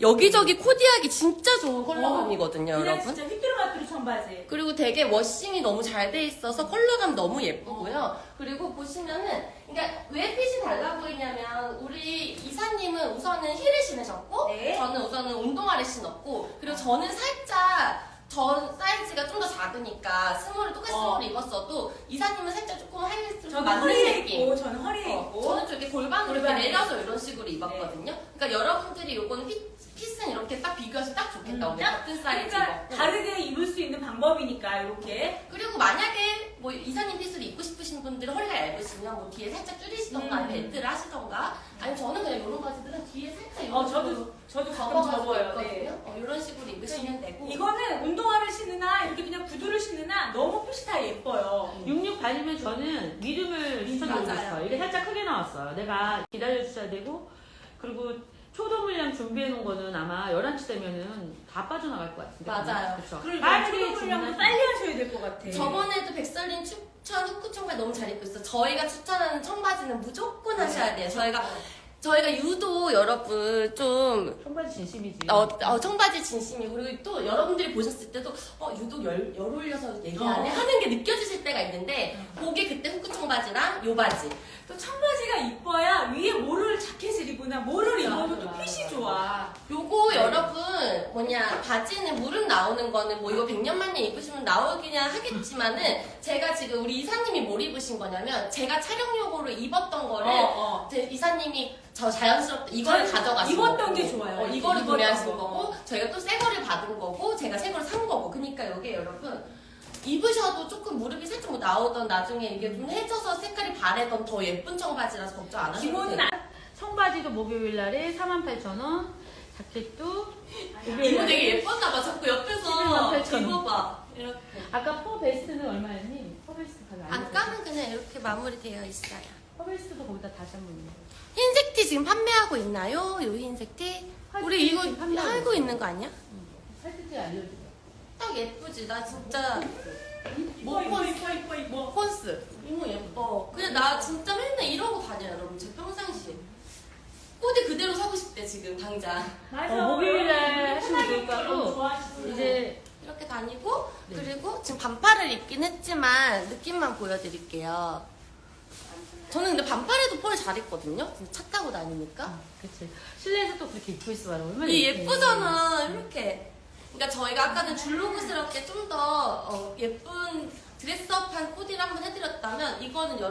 여기저기 코디하기 진짜 좋은 컬러감이거든요, 그냥 여러분. 진짜 휘뚜루마뚜루 청바지. 그리고 되게 워싱이 너무 잘 돼 있어서 컬러감 너무 예쁘고요. 그리고 보시면은, 그러니까 왜 핏이 달라 보이냐면, 우리 이사님은 우선은 힐을 신으셨고, 네. 저는 우선은 운동화를 신었고, 그리고 저는 살짝, 전 사이즈가 좀 더 작으니까 스몰을 똑같이 어. 스몰을 입었어도 이사님은 살짝 조금 하이힐 좀 저는 맞는 허리에 느낌. 있고, 저는 허리에 어, 있고. 저는 좀 이렇게 골반으로 이렇게 골반에. 내려서 이런 식으로 입었거든요. 그러니까 여러분들이 요거는 핏, 핏은 이렇게 딱 비교해서 딱 좋겠다. 음, 오늘 딱 같은 사이즈 그러니까 입었고. 다르게 입을 수 있는 방법이니까 이렇게. 그리고 만약에 뭐 이사님 핏을 입고 싶으신 분들은 허리가 얇으시면 뭐 뒤에 살짝 줄이시던가 음. 벨트를 하시던가 아니면 저는 그냥 이런 바지들은 뒤에 살짝 이런 어 저도 저도 가끔 접어가지고 접어요. 네. 어, 이런 식으로 입으시면 되고 이거는 운동화를 신으나 이렇게 그냥 구두를 신으나 너무 핏이 다 예뻐요. 66 바지면 저는 미름을 추천드리고 맞아요. 싶어요. 이게 살짝 크게 나왔어요. 내가 기다려주셔야 되고, 그리고 초도 물량 준비해 놓은 거는 아마 11시 되면은 다 빠져나갈 것 같은데. 맞아요. 그렇죠. 그리고 초도 물량도 주문하시면 빨리 하셔야 될 것 같아. 저번에도 백설린 추천 후크 청바지 너무 잘 입고 있어. 저희가 추천하는 청바지는 무조건 하셔야 돼요. 저희가 저희가 유도 여러분 좀 청바지 진심이지. 어, 어, 청바지 진심이고 그리고 또 여러분들이 보셨을 때도 어 유독 열, 열 올려서 얘기하네 어. 하는 게 느껴지실 때가 있는데 그게 그때 후크 청바지랑 요 바지 또 청바지가 이뻐야 위에 모를 자켓을 입으나 뭐를 맞아, 입어도 또 맞아. 핏이 좋아. 요거 여러분 뭐냐 바지는 무릎 나오는 거는 뭐 이거 100년 만년 입으시면 나오긴 하겠지만은 제가 지금 우리 이사님이 뭘 입으신 거냐면 제가 촬영용으로 입었던 거를 어, 어. 제 이사님이 저 자연스럽게 저 가져가신 입었던 게 좋아요. 어, 이거를 입었던 구매하신 거. 거고 저희가 또 새 거를 받은 거고 제가 새 거를 산 거고 그러니까 이게 여러분 입으셔도 조금 무릎이 살짝 뭐 나오던 나중에 이게 좀 해져서 색깔이 바래던 더 예쁜 청바지라서 걱정 안 하셔도 기본은 돼요. 안- 청바지도 목요일 날에 48,000원, 자켓도 이거 목요일 날에 되게 예뻤나 봐 자꾸 옆에서 11,800원. 입어봐 이렇게 아까 퍼 베스트는 얼마였니? 퍼 베스트 가격 안감은 그냥 이렇게 마무리되어 있어요 퍼 베스트도 거기다 다시 한번 입는. 흰색 티 지금 판매하고 있나요? 요 흰색 티? 우리 티 이거 있어요. 있는 거 아니야? 살뜰지 알려주세요. 딱 예쁘지 나 진짜 이뻐 이뻐 이뻐 이뻐 이뻐. 폰스 이모 예뻐 그냥 나 진짜 맨날 이러고 다녀요 여러분 제 평상시에 코디 그대로 사고 싶 대 지금 당장. 어, 목요일 날 하시면 좋을 것 너무 같고, 좋아하시더라고요. 이제 이렇게 다니고 네. 그리고 지금 반팔을 입긴 했지만 느낌만 보여드릴게요 저는 근데 반팔에도 펄 잘 입거든요 근데 차 타고 다니니까 그치. 실내에서 또 그렇게 입고 있어 봐라. 얼마나 이 예쁘게. 예쁘잖아 이렇게 그러니까 저희가 아까는 줄로그스럽게 좀더 어, 예쁜 드레스업한 코디를 한번 해드렸다면 이거는 여러